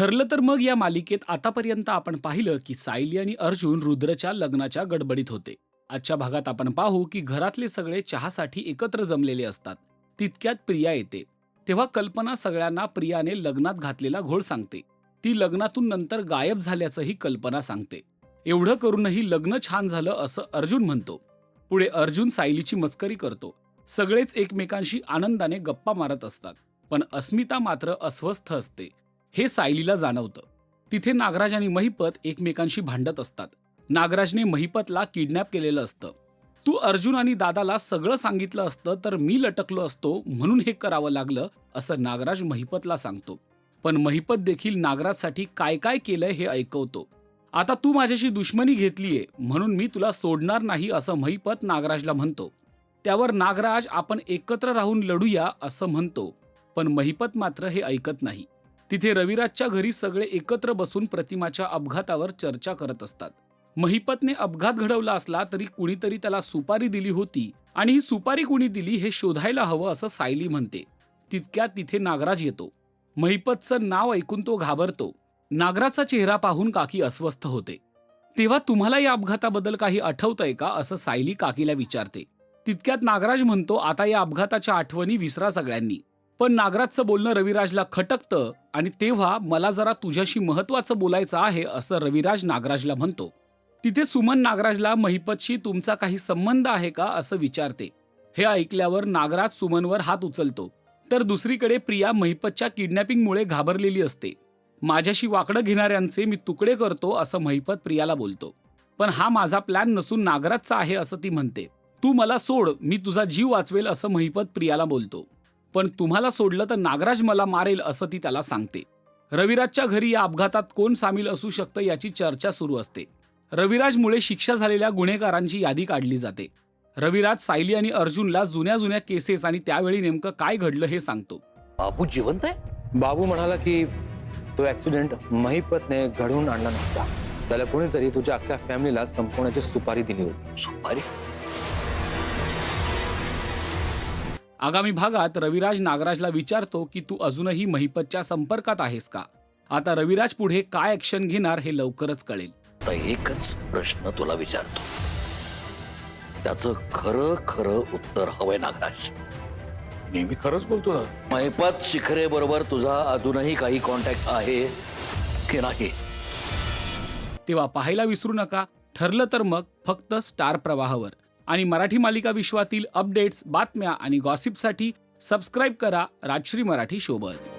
ठरलं तर मग या मालिकेत आतापर्यंत आपण पाहिलं की सायली आणि अर्जुन रुद्रच्या लग्नाच्या गडबडीत होते. आजच्या भागात आपण पाहू की घरातले सगळे चहासाठी एकत्र जमलेले असतात. तितक्यात प्रिया येते. तेव्हा कल्पना सगळ्यांना प्रियाने लग्नात घातलेला घोळ सांगते. ती लग्नातून नंतर गायब झाल्याचंही कल्पना सांगते. एवढं करूनही लग्न छान झालं असं अर्जुन म्हणतो. पुढे अर्जुन सायलीची मस्करी करतो. सगळेच एकमेकांशी आनंदाने गप्पा मारत असतात. पण अस्मिता मात्र अस्वस्थ असते. हे सायलीला जाणवतं. तिथे नागराज आणि महिपत एकमेकांशी भांडत असतात. नागराजने महिपतला किडनॅप केलेलं असतं. तू अर्जुन आणि दादाला सगळं सांगितलं असतं तर मी लटकलो असतो म्हणून हे करावं लागलं असं नागराज महिपतला सांगतो. पण महिपत देखील नागराजसाठी काय काय केलंय हे ऐकवतो. आता तू माझ्याशी दुश्मनी घेतलीये म्हणून मी तुला सोडणार नाही असं महिपत नागराजला म्हणतो. त्यावर नागराज आपण एकत्र राहून लढूया असं म्हणतो. पण महिपत मात्र हे ऐकत नाही. तिथे रविराजच्या घरी सगळे एकत्र बसून प्रतिमाच्या अपघातावर चर्चा करत असतात. महिपतने अपघात घडवला असला तरी कुणीतरी त्याला सुपारी दिली होती आणि ही सुपारी कुणी दिली हे शोधायला हवं असं सायली म्हणते. तितक्यात तिथे नागराज येतो. महिपतचं नाव ऐकून तो घाबरतो. नागराजचा चेहरा पाहून काकी अस्वस्थ होते. तेव्हा तुम्हाला या अपघाताबद्दल काही आठवतंय का असं सायली काकीला विचारते. तितक्यात नागराज म्हणतो आता या अपघाताच्या आठवणी विसरा सगळ्यांनी. पण नागराजचं बोलणं रविराजला खटकतं आणि तेव्हा मला जरा तुझ्याशी महत्वाचं बोलायचं आहे असं रविराज नागराजला म्हणतो. तिथे सुमन नागराजला महिपतशी तुमचा काही संबंध आहे का असं विचारते. हे ऐकल्यावर नागराज सुमनवर हात उचलतो. तर दुसरीकडे प्रिया महिपतच्या किडनॅपिंगमुळे घाबरलेली असते. माझ्याशी वाकडं घेणाऱ्यांचे मी तुकडे करतो असं महिपत प्रियाला बोलतो. पण हा माझा प्लॅन नसून नागराजचा आहे असं ती म्हणते. तू मला सोड मी तुझा जीव वाचवेल असं महिपत प्रियाला बोलतो. पण तुम्हाला सोडलं तर नागराज मला मारेल असं ती त्याला सांगते. रविराजच्या घरी या अपघातात कोण सामील असू शकतं याची चर्चा सुरू असते. रविराजमुळे शिक्षा झालेल्या गुन्हेगारांची यादी काढली जाते. रविराज सायली आणि अर्जुनला जुन्या जुन्या केसेस आणि त्यावेळी नेमकं काय घडलं हे सांगतो. बाबू जिवंत आहे? बाबू म्हणाला की तो ऍक्सिडेंट महिपतने घडवून आणला नव्हता. त्याला कोणीतरी तुझ्या अख्ख्या फॅमिलीला संपवण्याची सुपारी दिली होती. सुपारी? आगामी भागात रविराज नागराजला विचारतो की तू अजूनही महिपतच्या संपर्कात आहेस का? आता रविराज पुढे काय ऍक्शन घेणार हे लवकरच कळेल. एकच प्रश्न तुला विचारतो. त्याचं खरं खरं उत्तर हवंय नागराज. नेहमी खरंच बोलतो ना. महिपत शिखरे बरोबर तुझा अजूनही काही कॉन्टॅक्ट आहे की नाही? तेव्हा पाहायला विसरू नका. ठरलं तर मग फक्त स्टार प्रवाहावर. आणि मराठी मालिका विश्वातील अपडेट्स बातम्या आणि गॉसिपसाठी सबस्क्राईब करा राजश्री मराठी शोबज